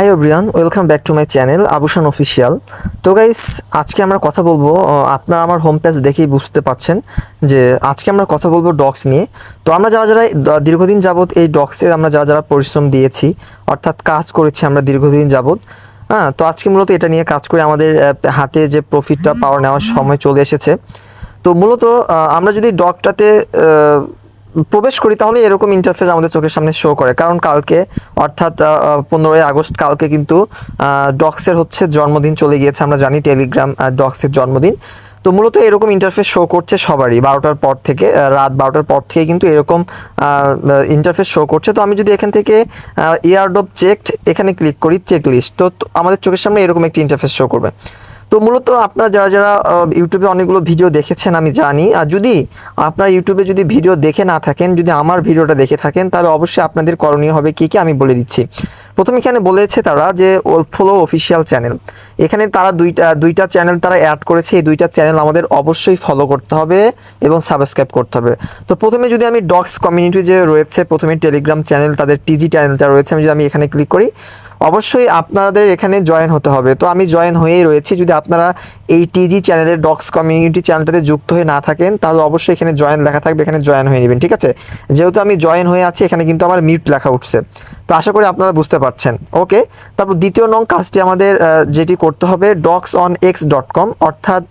High অব্রিয়ান welcome back to my channel Abushan official তো guys আজকে আমরা কথা বলব আপনারা আমার হোম পেজ দেখেই বুঝতে পারছেন যে আজকে আমরা কথা বলব ডগস নিয়ে। তো আমরা যারা যারা দীর্ঘদিন যাবৎ এই ডগসের আমরা যারা যারা পরিশ্রম দিয়েছি অর্থাৎ কাজ করেছি আমরা দীর্ঘদিন যাবৎ হ্যাঁ তো আজকে মূলত এটা নিয়ে কাজ করে আমাদের হাতে যে প্রফিটটা পাওয়ার নেওয়ার সময় চলে এসেছে। তো মূলত আমরা যদি ডগটাতে আহ, প্রবেশ করি তাহলে এরকম ইন্টারফেস আমাদের চোখের সামনে শো করে। কারণ কালকে, অর্থাৎ পনেরোই আগস্ট, কালকে কিন্তু ডক্সের হচ্ছে জন্মদিন চলে গিয়েছে, আমরা জানি টেলিগ্রাম ডক্সের জন্মদিন। তো মূলত এরকম ইন্টারফেস শো করছে সবারই, বারোটার পর থেকে রাত বারোটার পর থেকে কিন্তু এরকম ইন্টারফেস শো করছে। তো আমি যদি এখান থেকে ইয়ারডপ চেকড এখানে ক্লিক করি চেক লিস্ট তো তো আমাদের চোখের সামনে এরকম একটি ইন্টারফেস শো করবে। তো মূলত আপনারা যারা যারা ইউটিউবে অনেকগুলো ভিডিও দেখেছেন, আমি জানি। আর যদি আপনারা ইউটিউবে যদি ভিডিও দেখে না থাকেন, যদি আমার ভিডিওটা দেখে থাকেন, তাহলে অবশ্যই আপনাদের করণীয় হবে কী কী আমি বলে দিচ্ছি। প্রথম এখানে বলেছে তারা যে ফলো অফিসিয়াল চ্যানেল এখানে তারা দুইটা দুইটা চ্যানেল তারা অ্যাড করেছে। এই দুইটা চ্যানেল আমাদের অবশ্যই ফলো করতে হবে এবং সাবস্ক্রাইব করতে হবে। তো প্রথমে যদি আমি ডক্স কমিউনিটি যে রয়েছে, প্রথমে টেলিগ্রাম চ্যানেল তাদের টিজি চ্যানেলটা রয়েছে, আমি যদি আমি এখানে ক্লিক করি অবশ্যই আপনাদের এখানে জয়েন হতে হবে। তো আমি জয়েন হয়েই রয়েছি। যদি আপনারা এই টিজি চ্যানেলের ডক্স কমিউনিটি চ্যানেলটাতে যুক্ত হয়ে না থাকেন, তাহলে অবশ্যই এখানে জয়েন লেখা থাকবে, এখানে জয়েন হয়ে নেবেন, ঠিক আছে? যেহেতু আমি জয়েন হয়ে আছি, এখানে কিন্তু আমার মিউট লেখা উঠছে। তো আশা করি আপনারা বুঝতে পারছেন। ওকে তারপর দ্বিতীয় নং কাজটি আমাদের যেটি করতে হবে docs on X dot com অর্থাৎ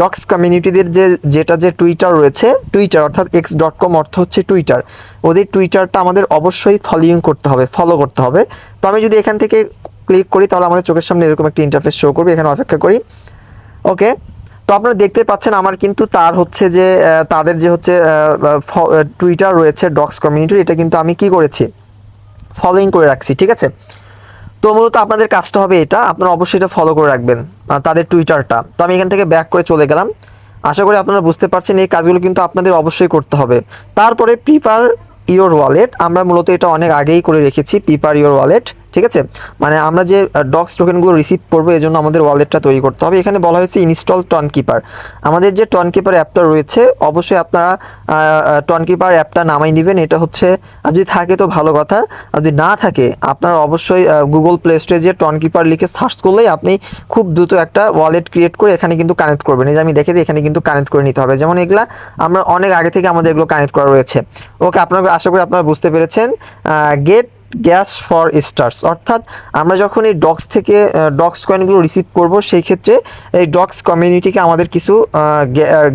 ডক্স কমিউনিটিদের যে, যেটা যে টুইটার রয়েছে টুইটার অর্থাৎ এক্স ডট কম অর্থ হচ্ছে টুইটার ওদের টুইটারটা আমাদের অবশ্যই ফলোইং করতে হবে ফলো করতে হবে। তো আমি যদি এখান থেকে ক্লিক করি, তাহলে আমাদের চোখের সামনে এরকম একটা ইন্টারফেস শো করবে, এখানে অপেক্ষা করি। ওকে তো আপনারা দেখতে পাচ্ছেন আমার কিন্তু তার হচ্ছে যে তাদের যে হচ্ছে টুইটার রয়েছে ডক্স কমিউনিটির এটা কিন্তু আমি কি করেছি? ফলোইং করে রাখছি, ঠিক আছে? তো মূলত আপনাদের কাজটা হবে এটা। আপনারা অবশ্যই এটা ফলো করে রাখবেন তাদের টুইটারটা তো আমি এখান থেকে ব্যাক করে চলে গেলাম। আশা করি আপনারা বুঝতে পারছেন, এই কাজগুলো কিন্তু আপনাদের অবশ্যই করতে হবে। তারপরে প্রিপার ইওর ওয়ালেট আমরা মূলত এটা অনেক আগেই করে রেখেছি প্রিপার ইওর ওয়ালেট ঠিক আছে? মানে আমরা যে ডক্স টোকেনগুলো রিসিভ করব এই জন্য আমাদের ওয়ালেটটা তৈরি করতে হবে। এখানে বলা হয়েছে ইনস্টল টন কিপার আমাদের যে টন কিপার অ্যাপটা রয়েছে, অবশ্যই আপনারা টন কিপার অ্যাপটা নামাই নেবেন। এটা হচ্ছে যদি থাকে তো ভালো কথা। আর যদি না থাকে, আপনারা অবশ্যই গুগল প্লে স্টোরে যে টন কিপার লিখে সার্চ করলেই আপনি খুব দ্রুত একটা ওয়ালেট ক্রিয়েট করে এখানে কিন্তু কানেক্ট করবেন। এই যে আমি দেখে দিই, এখানে কিন্তু কানেক্ট করে নিতে হবে। যেমন এগুলা, আমরা অনেক আগে থেকে আমাদের এগুলো কানেক্ট করা রয়েছে। ওকে, আপনারা আশা করি আপনারা বুঝতে পেরেছেন। গেট গ্যাস ফর স্টার্স অর্থাৎ আমরা যখন এই ডক্স থেকে ডক্স কয়েনগুলো রিসিভ করব, সেই ক্ষেত্রে এই ডক্স কমিউনিটিকে আমাদের কিছু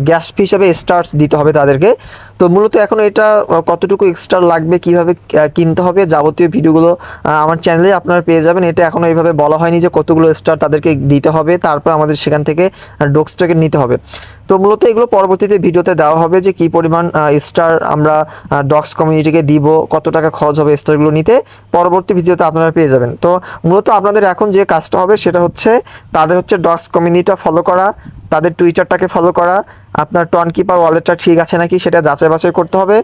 গ্যাস হিসাবে স্টার্স দিতে হবে তাদেরকে। তো মূলত এখন এটা কতটুকু এক্সট্রা লাগবে, কীভাবে কিনতে হবে যাবতীয় ভিডিওগুলো আমার চ্যানেলে আপনারা পেয়ে যাবেন। এটা এখনও এইভাবে বলা হয়নি যে কতগুলো স্টার তাদেরকে দিতে হবে, তারপর আমাদের সেখান থেকে ডক্সটাকে নিতে হবে। তো মূলত এগুলো পরবর্তীতে ভিডিওতে দেওয়া হবে যে কি পরিমাণ স্টার আমরা ডক্স কমিউনিটিকে দিব, কত টাকা খরচ হবে স্টারগুলো নিতে। পরবর্তী ভিডিওতে আপনারা পেয়ে যাবেন। তো মূলত আপনাদের এখন যে কাজটা হবে সেটা হচ্ছে, তাদের হচ্ছে ডক্স কমিউনিটিটা ফলো করা তাদের টুইটারটাকে ফলো করা। আপনার টন কিপার ওয়ালেটটা ঠিক আছে নাকি সেটা যাচাই বাছাই করতে হবে।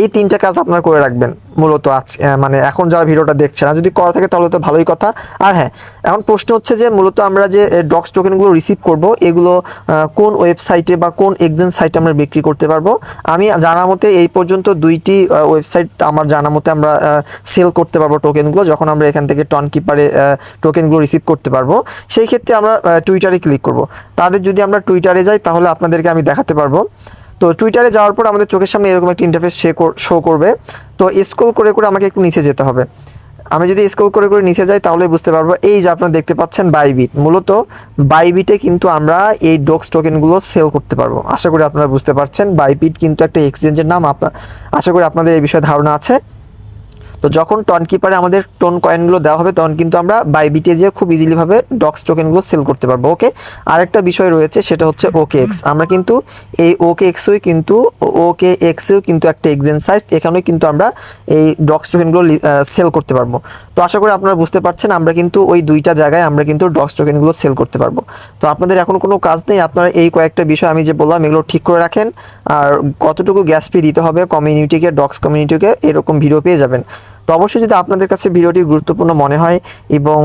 এই তিনটা কাজ আপনার করে রাখবেন মূলত আজ মানে এখন যারা ভিডিওটা দেখছে না যদি করা থাকে তাহলে তো ভালোই কথা। আর হ্যাঁ এখন প্রশ্ন হচ্ছে যে মূলত আমরা যে ডক্স টোকেনগুলো রিসিভ করব, এগুলো কোন ওয়েবসাইটে বা কোন এক্সচেঞ্জ সাইটে আমরা বিক্রি করতে পারব? আমি জানা মতে এই পর্যন্ত দুইটি ওয়েবসাইট আমার জানা মতে আমরা সেল করতে পারব টোকেনগুলো যখন আমরা এখান থেকে টন কিপারে টোকেনগুলো রিসিভ করতে পারব। সেই ক্ষেত্রে আমরা টুইটারে ক্লিক করব। তাদের যদি আমরা টুইটারে যাই, তাহলে আপনাদেরকে আমি দেখাতে পারব। তো টুইটারে যাওয়ার পর আমাদের চোখের সামনে এরকম একটা ইন্টারফেস শো করবে। তো স্ক্রল করে করে আমাকে একটু নিচে যেতে হবে। আমি যদি স্ক্রল করে করে নিচে যাই, তাহলে বুঝতে পারব, এই যে আপনারা দেখতে পাচ্ছেন বাইবিট মূলত বাইবিটে কিন্তু আমরা এই ডোক্স টোকেনগুলো সেল করতে পারব। আশা করি আপনারা বুঝতে পারছেন বাইবিট কিন্তু একটা এক্সচেঞ্জের নাম। আপনার আশা করি আপনাদের এই বিষয়ে ধারণা আছে। তো যখন টন কিপারে আমাদের টোন কয়েনগুলো দেওয়া হবে, তখন কিন্তু আমরা বাই বিটে যেয়ে খুব ইজিলিভাবে ডক্স টোকেনগুলো সেল করতে পারব ওকে আরেকটা বিষয় রয়েছে, সেটা হচ্ছে ওকে এক্স আমরা কিন্তু এই ওকে এক্সই কিন্তু ওকে এক্সেও কিন্তু একটা এক্সেন সাইজ এখানেও কিন্তু আমরা এই ডক্স টোকেনগুলো সেল করতে পারব। তো আশা করি আপনারা বুঝতে পারছেন, আমরা কিন্তু ওই দুইটা জায়গায় আমরা কিন্তু ডক্স টোকেনগুলো সেল করতে পারব। তো আপনাদের এখন কোনো কাজ নেই, আপনারা এই কয়েকটা বিষয় আমি যে বললাম, এগুলো ঠিক করে রাখেন। আর কতটুকু গ্যাস ফি দিতে হবে কমিউনিটিকে ডক্স কমিউনিটিকে এরকম ভিডিও পেয়ে যাবেন। তো অবশ্যই যদি আপনাদের কাছে ভিডিওটি গুরুত্বপূর্ণ মনে হয় এবং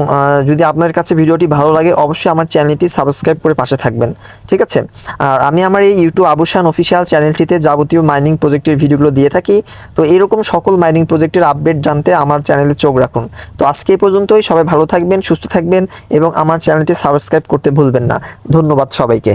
যদি আপনাদের কাছে ভিডিওটি ভালো লাগে, অবশ্যই আমার চ্যানেলটি সাবস্ক্রাইব করে পাশে থাকবেন। ঠিক আছে? আর আমি আমার এই ইউটিউব আবুসান অফিসিয়াল চ্যানেলটিতে যাবতীয় মাইনিং প্রজেক্টের ভিডিওগুলো দিয়ে থাকি। তো এরকম সকল মাইনিং প্রজেক্টের আপডেট জানতে আমার চ্যানেলে চোখ রাখুন। তো আজকে পর্যন্তই। সবাই ভালো থাকবেন, সুস্থ থাকবেন এবং আমার চ্যানেলটি সাবস্ক্রাইব করতে ভুলবেন না। ধন্যবাদ সবাইকে।